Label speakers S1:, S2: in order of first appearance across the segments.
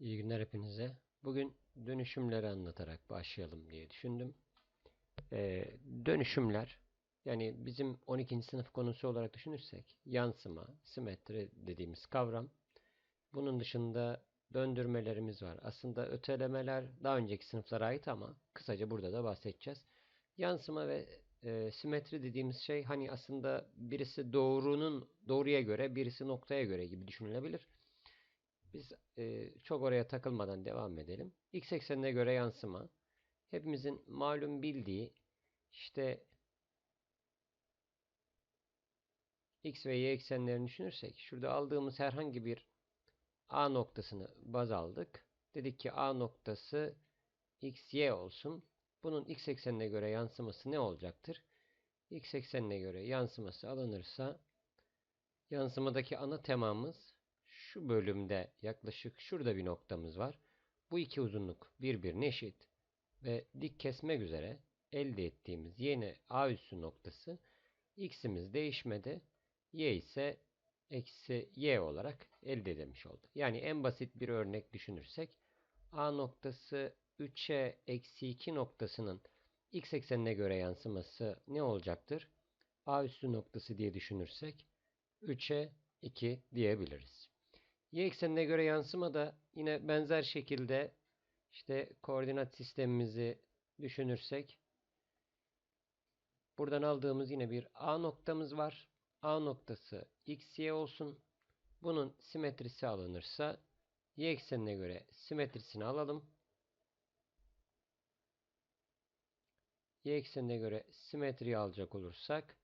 S1: İyi günler hepinize. Bugün dönüşümleri anlatarak başlayalım diye düşündüm. Ee, dönüşümler yani bizim 12. sınıf konusu olarak düşünürsek yansıma, simetri dediğimiz kavram. Bunun dışında döndürmelerimiz var. Aslında ötelemeler daha önceki sınıflara ait ama kısaca burada da bahsedeceğiz. Yansıma ve e, simetri dediğimiz şey hani aslında birisi doğrunun doğruya göre, birisi noktaya göre gibi düşünülebilir. Biz e, çok oraya takılmadan devam edelim. X eksenine göre yansıma. Hepimizin malum bildiği işte X ve Y eksenlerini düşünürsek şurada aldığımız herhangi bir A noktasını baz aldık. Dedik ki A noktası X, Y olsun. Bunun X eksenine göre yansıması ne olacaktır? X eksenine göre yansıması alınırsa yansımadaki ana temamız şu bölümde yaklaşık şurada bir noktamız var. Bu iki uzunluk birbirine eşit ve dik kesmek üzere elde ettiğimiz yeni A üssü noktası x'imiz değişmedi. Y ise eksi y olarak elde edilmiş oldu. Yani en basit bir örnek düşünürsek A noktası 3'e eksi 2 noktasının x eksenine göre yansıması ne olacaktır? A üssü noktası diye düşünürsek 3'e 2 diyebiliriz. Y eksenine göre yansıma da yine benzer şekilde işte koordinat sistemimizi düşünürsek buradan aldığımız yine bir A noktamız var. A noktası x, y olsun. Bunun simetrisi alınırsa y eksenine göre simetrisini alalım. Y eksenine göre simetriyi alacak olursak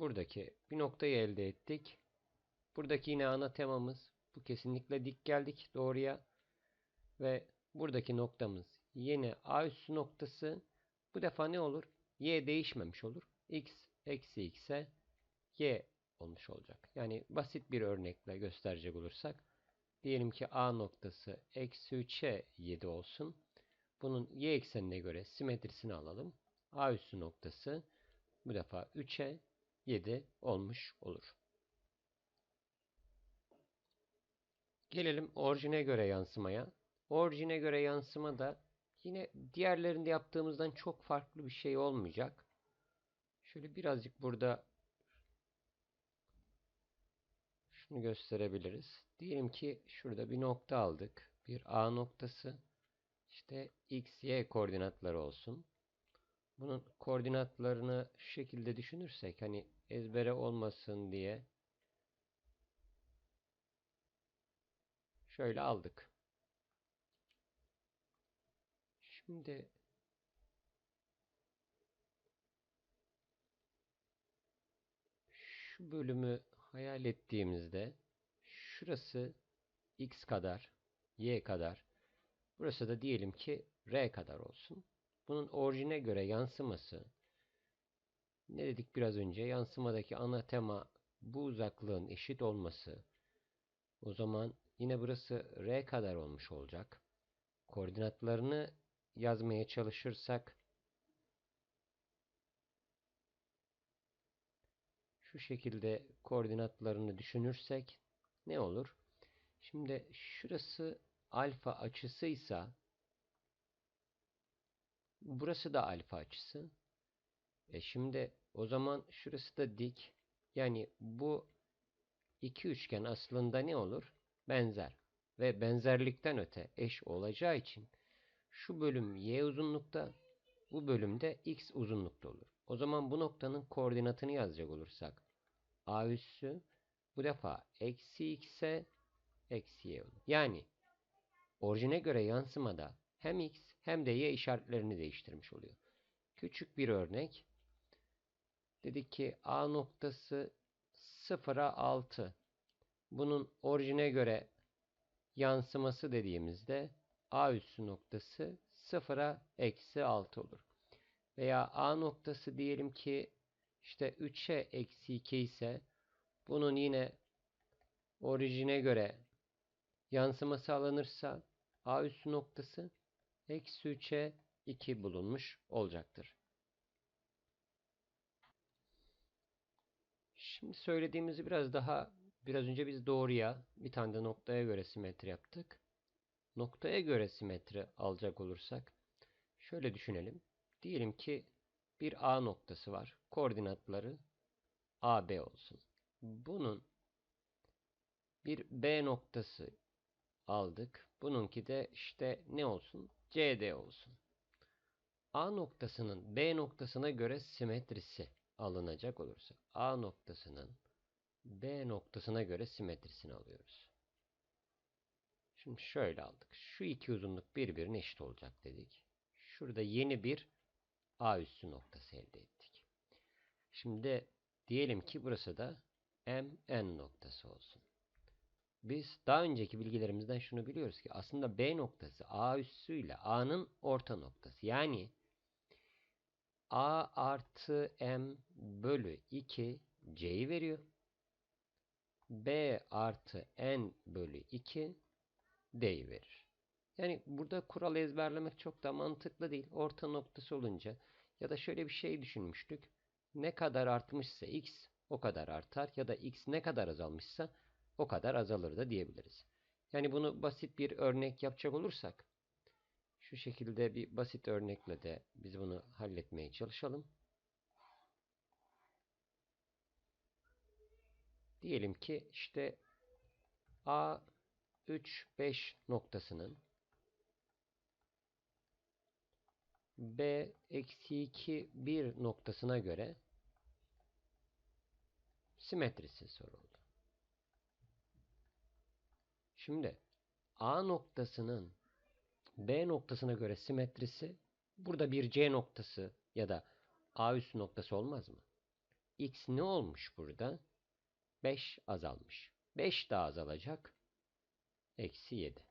S1: buradaki bir noktayı elde ettik. Buradaki yine ana temamız bu kesinlikle dik geldik doğruya ve buradaki noktamız yeni a üssü noktası bu defa ne olur? y değişmemiş olur. x eksi x'e y olmuş olacak. Yani basit bir örnekle gösterecek olursak diyelim ki a noktası eksi 3'e 7 olsun. Bunun y eksenine göre simetrisini alalım. a üssü noktası bu defa 3'e 7 olmuş olur. Gelelim orijine göre yansımaya. Orijine göre yansıma da yine diğerlerinde yaptığımızdan çok farklı bir şey olmayacak. Şöyle birazcık burada şunu gösterebiliriz. Diyelim ki şurada bir nokta aldık. Bir A noktası. İşte x, y koordinatları olsun. Bunun koordinatlarını şu şekilde düşünürsek hani ezbere olmasın diye şöyle aldık. Şimdi şu bölümü hayal ettiğimizde şurası x kadar, y kadar. Burası da diyelim ki r kadar olsun. Bunun orijine göre yansıması ne dedik biraz önce? Yansımadaki ana tema bu uzaklığın eşit olması. O zaman yine burası r kadar olmuş olacak. Koordinatlarını yazmaya çalışırsak şu şekilde koordinatlarını düşünürsek ne olur? Şimdi şurası alfa açısıysa burası da alfa açısı. E şimdi o zaman şurası da dik. Yani bu iki üçgen aslında ne olur? Benzer. Ve benzerlikten öte eş olacağı için şu bölüm y uzunlukta, bu bölümde x uzunlukta olur. O zaman bu noktanın koordinatını yazacak olursak a üssü bu defa eksi x'e eksi y olur. Yani orijine göre yansımada hem x hem de y işaretlerini değiştirmiş oluyor. Küçük bir örnek. Dedik ki A noktası 0'a 6. Bunun orijine göre yansıması dediğimizde A üssü noktası 0'a eksi 6 olur. Veya A noktası diyelim ki işte 3'e eksi 2 ise bunun yine orijine göre yansıması alınırsa A üssü noktası eksi 3'e 2 bulunmuş olacaktır. Şimdi söylediğimizi biraz daha Biraz önce biz doğruya bir tane de noktaya göre simetri yaptık. Noktaya göre simetri alacak olursak şöyle düşünelim. Diyelim ki bir A noktası var. Koordinatları AB olsun. Bunun bir B noktası aldık. Bununki de işte ne olsun? CD olsun. A noktasının B noktasına göre simetrisi alınacak olursa A noktasının B noktasına göre simetrisini alıyoruz. Şimdi şöyle aldık. Şu iki uzunluk birbirine eşit olacak dedik. Şurada yeni bir A üssü noktası elde ettik. Şimdi diyelim ki burası da MN noktası olsun. Biz daha önceki bilgilerimizden şunu biliyoruz ki aslında B noktası A üssü ile A'nın orta noktası. Yani A artı M bölü 2 C'yi veriyor. B artı N bölü 2 D'yi verir. Yani burada kural ezberlemek çok da mantıklı değil. Orta noktası olunca ya da şöyle bir şey düşünmüştük. Ne kadar artmışsa x o kadar artar ya da x ne kadar azalmışsa o kadar azalır da diyebiliriz. Yani bunu basit bir örnek yapacak olursak şu şekilde bir basit örnekle de biz bunu halletmeye çalışalım. Diyelim ki işte A 3 5 noktasının B eksi 2 1 noktasına göre simetrisi soruldu. Şimdi A noktasının B noktasına göre simetrisi burada bir C noktası ya da A üssü noktası olmaz mı? X ne olmuş burada? 5 azalmış. 5 daha azalacak. Eksi 7.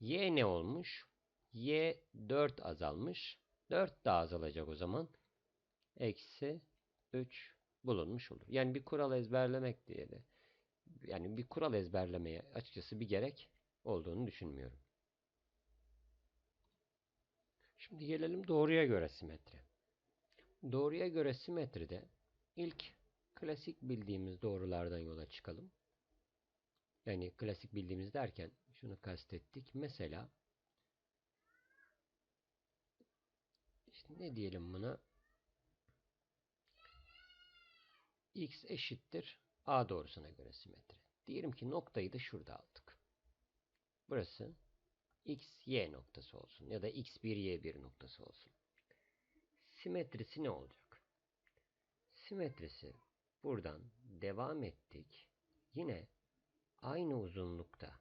S1: Y ne olmuş? Y 4 azalmış. 4 daha azalacak o zaman. Eksi 3 bulunmuş olur. Yani bir kural ezberlemek diye de yani bir kural ezberlemeye açıkçası bir gerek olduğunu düşünmüyorum. Şimdi gelelim doğruya göre simetri. Doğruya göre simetride ilk klasik bildiğimiz doğrulardan yola çıkalım. Yani klasik bildiğimiz derken şunu kastettik. Mesela işte ne diyelim buna? x eşittir a doğrusuna göre simetri. Diyelim ki noktayı da şurada aldık. Burası x, y noktası olsun ya da x1, y1 noktası olsun. Simetrisi ne olacak? Simetrisi buradan devam ettik. Yine aynı uzunlukta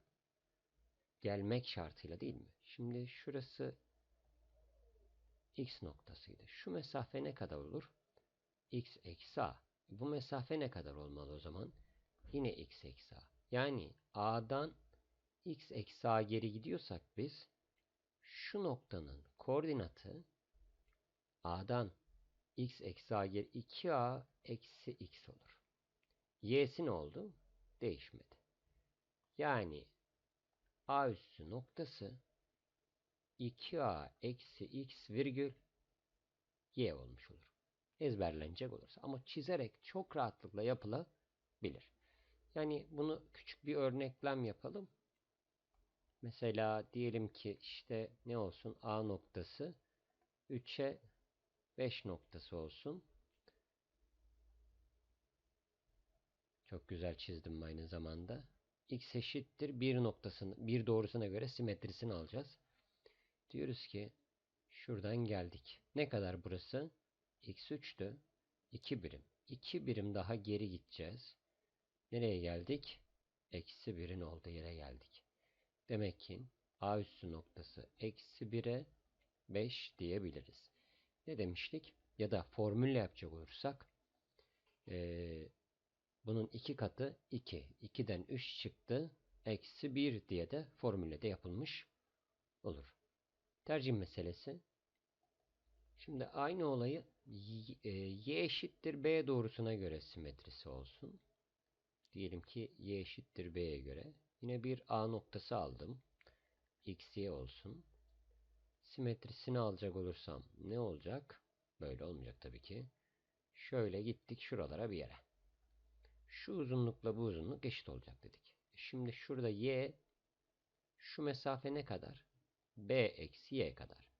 S1: gelmek şartıyla değil mi? Şimdi şurası x noktasıydı. Şu mesafe ne kadar olur? x eksi a. Bu mesafe ne kadar olmalı o zaman? Yine x eksi a. Yani a'dan x eksi a geri gidiyorsak biz şu noktanın koordinatı a'dan x eksi a geri 2a eksi x olur. y'si ne oldu? Değişmedi. Yani a üssü noktası 2a eksi x virgül y olmuş olur. Ezberlenecek olursa. Ama çizerek çok rahatlıkla yapılabilir. Yani bunu küçük bir örneklem yapalım. Mesela diyelim ki işte ne olsun A noktası 3'e 5 noktası olsun. Çok güzel çizdim aynı zamanda. X eşittir bir noktasını, bir doğrusuna göre simetrisini alacağız. Diyoruz ki şuradan geldik. Ne kadar burası? X 3'tü. 2 birim. 2 birim daha geri gideceğiz. Nereye geldik? Eksi 1'in olduğu yere geldik. Demek ki A üssü noktası eksi 1'e 5 diyebiliriz. Ne demiştik? Ya da formülle yapacak olursak ee, bunun iki katı 2. 2'den 3 çıktı. Eksi 1 diye de formülle de yapılmış olur. Tercih meselesi. Şimdi aynı olayı y eşittir b doğrusuna göre simetrisi olsun. Diyelim ki y eşittir b'ye göre. Yine bir a noktası aldım. x, y olsun. Simetrisini alacak olursam ne olacak? Böyle olmayacak tabii ki. Şöyle gittik şuralara bir yere. Şu uzunlukla bu uzunluk eşit olacak dedik. Şimdi şurada y şu mesafe ne kadar? b eksi y kadar.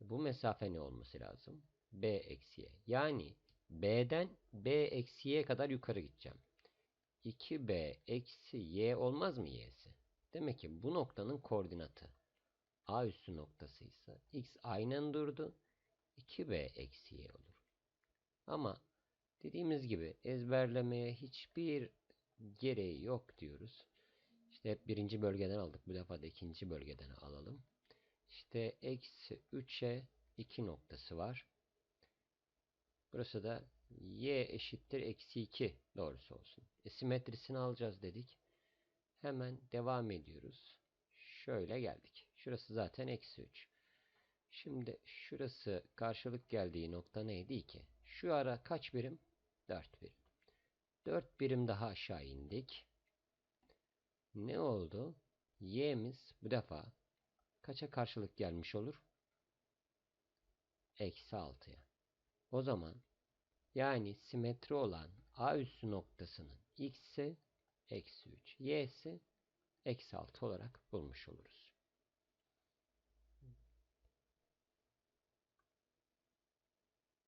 S1: Bu mesafe ne olması lazım? b eksi y. Yani b'den b eksi y kadar yukarı gideceğim. 2b eksi y olmaz mı y'si? Demek ki bu noktanın koordinatı a üssü noktası ise x aynen durdu. 2b eksi y olur. Ama dediğimiz gibi ezberlemeye hiçbir gereği yok diyoruz. İşte hep birinci bölgeden aldık. Bu defa da ikinci bölgeden alalım. İşte eksi 3'e 2 noktası var. Burası da y eşittir eksi 2 doğrusu olsun. E, simetrisini alacağız dedik. Hemen devam ediyoruz. Şöyle geldik. Şurası zaten eksi 3. Şimdi şurası karşılık geldiği nokta neydi ki? Şu ara kaç birim? 4 birim. 4 birim daha aşağı indik. Ne oldu? Y'miz bu defa kaça karşılık gelmiş olur? Eksi 6'ya. O zaman yani simetri olan A üssü noktasının x'i eksi 3, y'si eksi 6 olarak bulmuş oluruz.